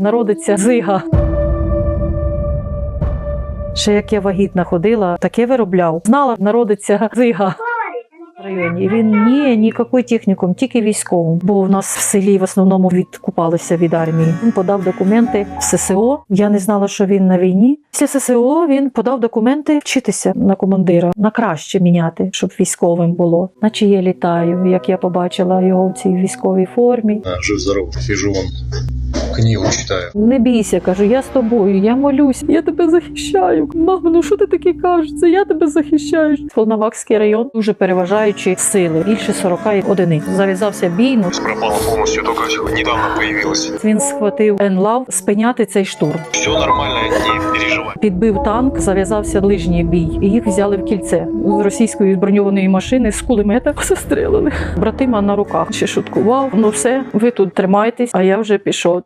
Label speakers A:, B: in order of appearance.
A: народиться зига. Ще як я вагітна ходила, таке виробляв. Знала, народиться зига. Районі. Він ні, ніякий технікум, тільки військовим. Бо в нас в селі в основному відкупалися від армії. Він подав документи в ССО. Я не знала, що він на війні. Після ССО він подав документи вчитися на командира, на краще міняти, щоб військовим було. Наче я літаю, як я побачила його в цій військовій формі.
B: Жив здоров, сижу вон, книгу читаю.
A: Не бійся, кажу, я з тобою, я молюсь, я тебе захищаю. Мамо, ну що ти таке кажеш? Це я тебе захищаю. Волновакський район дуже переважаючі сили, більше 40 одиниць. Зав'язався бій. Ну
B: Пропала полностью, только недавно появилась.
A: він схватив енлав спиняти цей штурм.
B: Все нормально, не переживай.
A: Підбив танк, зав'язався ближній бій, і їх взяли в кільце з російської броньованої машини з кулемета застрелили. Братима на руках ще шуткував. Ну все, ви тут тримайтесь, а я вже пішов.